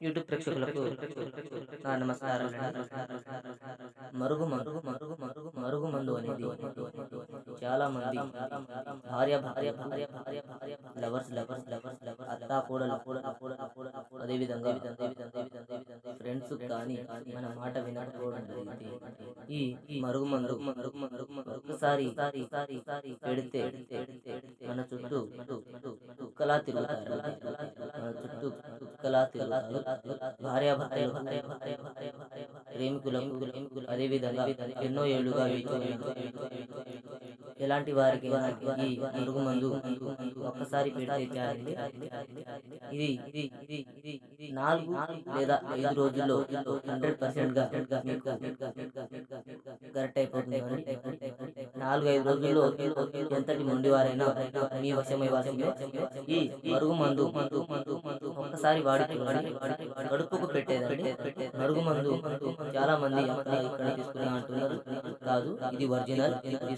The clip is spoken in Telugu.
యూట్యూబ్ ప్రేక్షకులకు నమస్కారం. మరుగు మరుగు మరుగు మరుగు మరుగు మందు అనేది చాలా మంది భార్య భార్య భార్య భార్య భార్య లవర్స్ లవర్స్ లవర్స్ లవర్స్ అత్తా కూడా అదే విధంగా ఫ్రెండ్స్ కానీ మన మాట వినకపోవడం ఈ మరుగు మరుగు మందు మరుగు మరుగు ఒకసారి సారి సారి సారి పెడితే మన చుట్టూ చుక్కలా తిరుగుతారు. చుక్కలా ప్రేమికులకు ఎన్నో ఏళ్ళుగా ఎలాంటి వారికి ఈ మందు ఒక్కసారి పెడితే ఇది నాలుగు లేదా ఐదు రోజుల్లో హండ్రెడ్ పర్సెంట్గా కరెక్ట్ అయిపోతుంది నాలుగు ఐదు రోజుల్లో ఎంతటి మొండి వారైనా మీ వశమై ఈ మరుగు మందు మందు మందు మందు ఒక్కసారి వాడి కడుపుకు పెట్టేదండి. మరుగు మందు చాలా మంది ఇక్కడ తీసుకుని అంటున్నారు. కాదు ఇది ఒరిజినల్